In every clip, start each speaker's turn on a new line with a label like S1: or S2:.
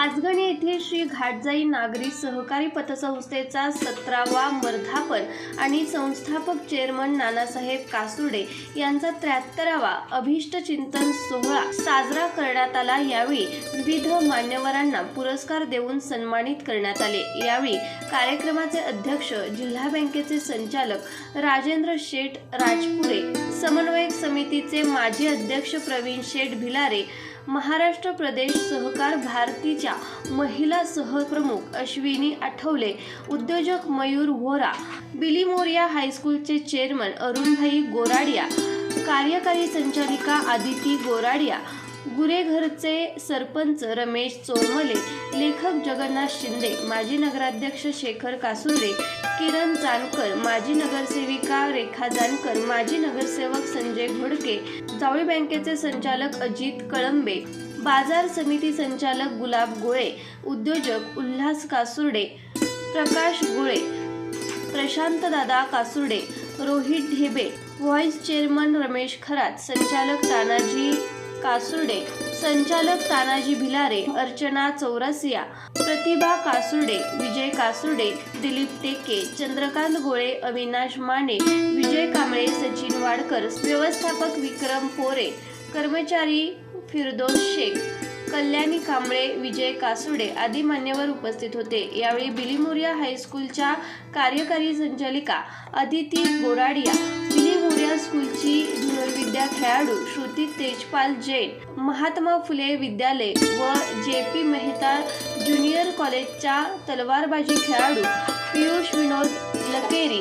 S1: पाचगणी येथील श्री घाटजाई नागरी सहकारी पतसंस्थेचा सतरावा वर्धापन आणि संस्थापक चेअरमन नानासाहेब कासुर्डे यांचा त्र्याहत्तरावा अभिष्ट चिंतन सोहळा साजरा करण्यात आला. यावेळी विविध मान्यवरांना पुरस्कार देऊन सन्मानित करण्यात आले. यावेळी कार्यक्रमाचे अध्यक्ष जिल्हा बँकेचे संचालक राजेंद्र शेठ राजपुरे समन्वयक समितीचे माजी अध्यक्ष प्रवीण शेठ भिलारे महाराष्ट्र प्रदेश सहकार भारतीच्या महिला सहप्रमुख अश्विनी आठवले उद्योजक मयूर व्होरा बिलीमोरिया हायस्कूलचे चेअरमन अरुणभाई गोराडिया कार्यकारी संचालिका आदिती गोराडिया गुरेघरचे सरपंच रमेश चोरमले लेखक जगन्नाथ शिंदे माजी नगराध्यक्ष शेखर कासुर्डे किरण जानकर माजी नगरसेविका रेखा जानकर माजी नगरसेवक संजय घोडके जावळी बँकेचे संचालक अजित कळंबे बाजार समिती संचालक गुलाब गोळे उद्योजक उल्हास कासुर्डे प्रकाश गोळे प्रशांतदादा कासुर्डे रोहित ढेबे व्हॉइस चेअरमन रमेश खरात संचालक तानाजी कासुर्डे संचालक तानाजी भिलारे अर्चना चौरसिया प्रतिभा कासुर्डे विजय कासुर्डे दिलीप टेके चंद्रकांत गोळे अविनाश माने विजय कांबळे सचिन वाडकर व्यवस्थापक विक्रम पोरे कर्मचारी फिरदोस शेख कल्याणी कांबळे विजय कासुडे आदी मान्यवर उपस्थित होते. यावेळी बिलीमुरिया हायस्कूलच्या कार्यकारी संचालिका अदिती गोराडिया बिलीमोरिया स्कूलची खेळाडू श्रुती तेजपाल जैन महात्मा फुले विद्यालय व जे पी मेहता ज्युनियर कॉलेजच्या तलवारबाजी खेळाडू पियुष विनोद लकेरी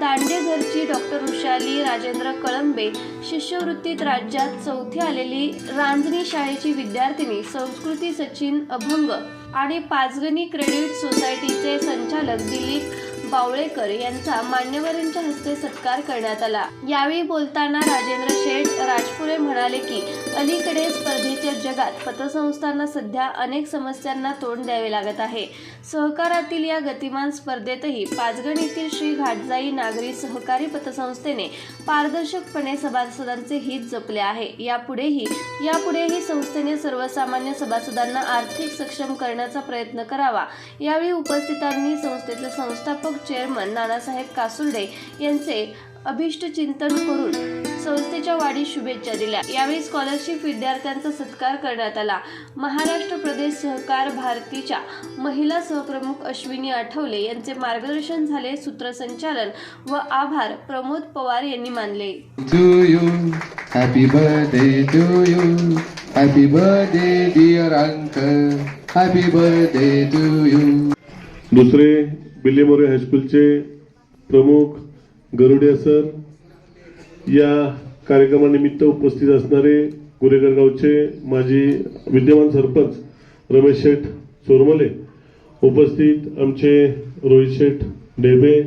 S1: दांडेघरची डॉक्टर वृषाली राजेंद्र कळंबे शिष्यवृत्तीत राज्यात चौथी आलेली रांजणी शाळेची विद्यार्थिनी संस्कृती सचिन अभंग आणि पाचगणी क्रेडिट सोसायटीचे संचालक दिलीप बावळेकर यांचा मान्यवरांच्या हस्ते सत्कार करण्यात आला. यावेळी बोलताना राजेंद्र शेठ राजपुरे म्हणाले की अलीकडे स्पर्धेच्या जगात पतसंस्थांना सध्या अनेक समस्यांना तोंड द्यावे लागत आहे. सहकारातील या गतिमान स्पर्धेतही पाचगण येथील श्री घाटजाई नागरी सहकारी पतसंस्थेने पारदर्शकपणे सभासदांचे हित जपले आहे. यापुढेही यापुढेही संस्थेने सर्वसामान्य सभासदांना आर्थिक सक्षम करण्याचा प्रयत्न करावा. यावेळी उपस्थितांनी संस्थेचे संस्थापक चेअरमन नानासाहेब कासुर्डे यांचे अभिष्ट चिंतन करून संस्थेच्या वाढीस शुभेच्छा दिल्या. यावेळी स्कॉलरशिप विद्यार्थ्यांचा सत्कार करण्यात आला. महाराष्ट्र प्रदेश सहकार भारतीच्या महिला सहप्रमुख अश्विनी आठवले यांचे मार्गदर्शन झाले सूत्रसंचालन व आभार प्रमोद पवार यांनी मानले.
S2: दुसरे बिल्लेमोरे हायस्कूलचे प्रमुख गरुडे सर या कार्यक्रमानिमित्त उपस्थित असणारे गुरेगर गावचे माजी विद्यमान सरपंच रमेश शेठ चोरमले उपस्थित आमचे रोहित शेठ डेबे